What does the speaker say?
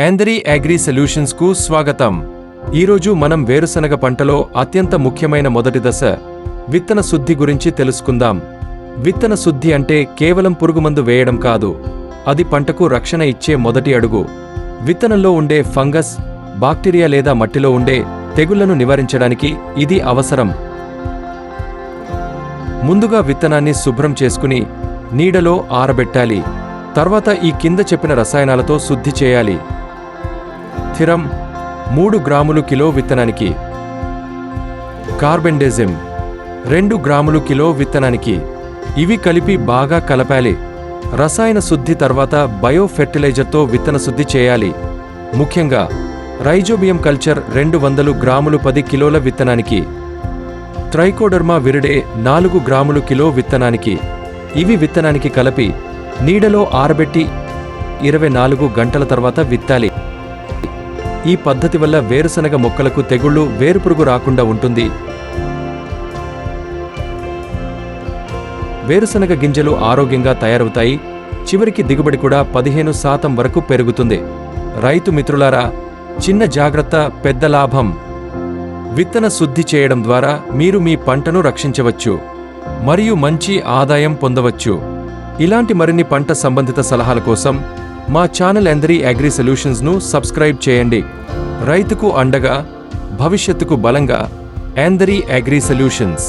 యాందరీ agri సొల్యూషన్స్కు స్వాగతం. ఈరోజు మనం వేరుశనగ పంటలో అత్యంత ముఖ్యమైన మొదటి దశ విత్తన శుద్ధి గురించి తెలుసుకుందాం. విత్తన శుద్ధి అంటే కేవలం పురుగుమందు వేయడం కాదు అది పంటకు రక్షణ ఇచ్చే మొదటి అడుగు. విత్తనంలో ఉండే ఫంగస్ బాక్టీరియా లేదా మట్టిలో ఉండే తెగుళ్ళను నివారించడానికి ఇది అవసరం. ముందుగా విత్తనాన్ని శుభ్రం చేసుకుని నీడలో ఆరబెట్టాలి. తర్వాత ఈ కింద చెప్పిన రసాయనాలతో శుద్ధి చేయాలి. స్థిరం మూడు గ్రాములు కిలో విత్తనానికి. కార్బెండెజిమ్ రెండు గ్రాములు కిలో విత్తనానికి. ఇవి కలిపి బాగా కలపాలి. రసాయన శుద్ధి తర్వాత బయో ఫెర్టిలైజర్తో విత్తన శుద్ధి చేయాలి. ముఖ్యంగా రైజోబియం కల్చర్ రెండు వందలు గ్రాములు పది కిలోల విత్తనానికి. ట్రైకోడర్మా విరిడే నాలుగు గ్రాములు కిలో విత్తనానికి. ఇవి విత్తనానికి కలిపి నీడలో ఆరబెట్టి ఇరవై నాలుగు గంటల తర్వాత విత్తాలి. ఈ పద్ధతి వల్ల వేరుశనగ మొక్కలకు తెగుళ్ళు వేరుపురుగు రాకుండా ఉంటుంది. వేరుశనగ గింజలు ఆరోగ్యంగా తయారవుతాయి. చివరికి దిగుబడి కూడా పదిహేను శాతం వరకు పెరుగుతుంది. రైతు మిత్రులారా చిన్న జాగ్రత్త పెద్ద లాభం. విత్తన శుద్ధి చేయడం ద్వారా మీరు మీ పంటను రక్షించవచ్చు. మరియు మంచి ఆదాయం పొందవచ్చు. ఇలాంటి మరిన్ని పంట సంబంధిత సలహాల కోసం మా ఛానల్ ఎందరి అగ్రి సొల్యూషన్స్ను సబ్స్క్రైబ్ చేయండి. రైతుకు అండగా భవిష్యత్తుకు బలంగా ఎందరి అగ్రి సొల్యూషన్స్.